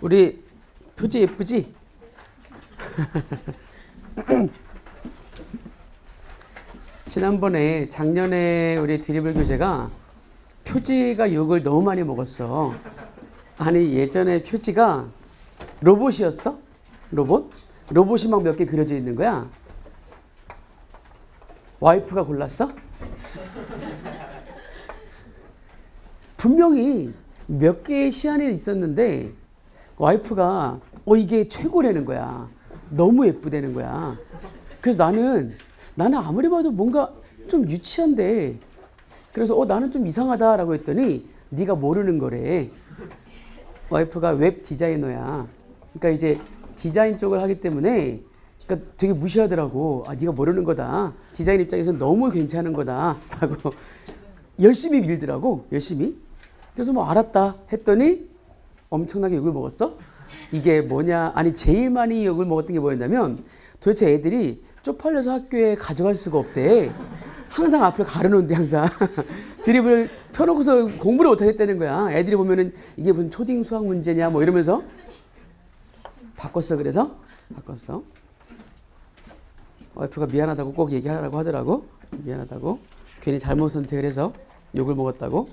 우리 표지 예쁘지? 지난번에 작년에 우리 드리블 교재가 표지가 욕을 너무 많이 먹었어. 아니 예전에 표지가 로봇이었어? 로봇? 로봇이 막 몇 개 그려져 있는 거야. 와이프가 골랐어? 분명히 몇 개의 시안이 있었는데 와이프가 어 이게 최고라는 거야. 너무 예쁘다는 거야. 그래서 나는 나는 아무리 봐도 뭔가 좀 유치한데 그래서 어 나는 좀 이상하다라고 했더니 네가 모르는 거래. 와이프가 웹 디자이너야. 그러니까 이제 디자인 쪽을 하기 때문에 그러니까 되게 무시하더라고. 아 네가 모르는 거다. 디자인 입장에서 너무 괜찮은 거다라고 열심히 밀더라고. 열심히. 그래서 뭐 알았다 했더니 엄청나게 욕을 먹었어. 이게 뭐냐? 아니 제일 많이 욕을 먹었던 게 뭐였냐면 도대체 애들이 쪽팔려서 학교에 가져갈 수가 없대. 항상 앞을 가려놓는데 항상 드립을 펴놓고서 공부를 못하겠다는 거야. 애들이 보면은 이게 무슨 초딩 수학 문제냐 뭐 이러면서 바꿨어 그래서 바꿨어. 와이프가 미안하다고 꼭 얘기하라고 하더라고. 미안하다고. 괜히 잘못 선택을 해서 욕을 먹었다고.